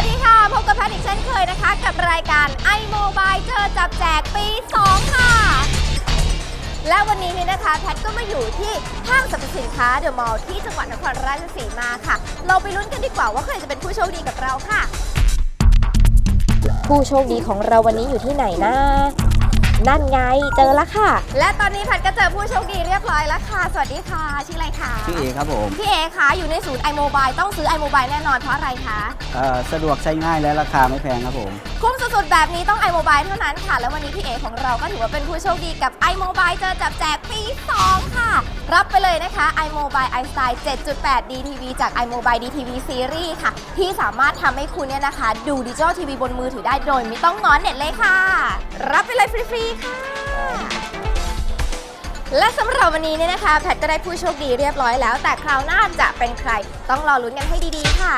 วัสดีค่ะ พบกับแพทย์อีกเช่นเคยนะคะ กับรายการ iMobile เจอจับแจกปี 2 ค่ะ และวันนี้เนี่ยนะคะแพทย์ก็มาอยู่ที่ห้างสรรพสินค้าเดอะมอลล์ที่จังหวัดนครราชสีมาค่ะ เราไปลุ้นกันดีกว่าว่าใครจะเป็นผู้โชคดีกับเราค่ะ ผู้โชคดีของเราวันนี้อยู่ที่ไหนนะ นั่นไงเจอแล้วค่ะ และตอนนี้แพทย์ก็เจอผู้โชคดีเรียบร้อยแล้วค่ะ สวัสดีค่ะ ชื่ออะไรคะพี่เอครับผมพี่เอคะอยู่ในศูนย์ iMobile ต้องซื้อ iMobile แน่นอนเพราะอะไรคะเอ่อสะดวกใช้ง่ายและราคาไม่แพงครับผม คุ้มสุดๆ แบบนี้ต้อง iMobile เท่านั้นค่ะ แล้ววันนี้พี่เอของเราก็ถือว่าเป็นผู้โชคดีกับ iMobile เจอจับแจกปี 2 ค่ะ รับไปเลยนะคะ iMobile iStyle 7.8 DTV จาก iMobile DTV Series ค่ะ ที่สามารถทำให้คุณเนี่ยนะคะ ดูดิจิทัลทีวีบนมือถือได้โดยไม่ต้องงอนเน็ตเลยค่ะ รับไปเลยฟรีๆค่ะ และสำหรับวันนี้เนี่ยนะคะ แพทก็ได้ผู้โชคดีเรียบร้อยแล้ว แต่คราวหน้าจะเป็นใครต้องรอลุ้นกันให้ดีๆค่ะ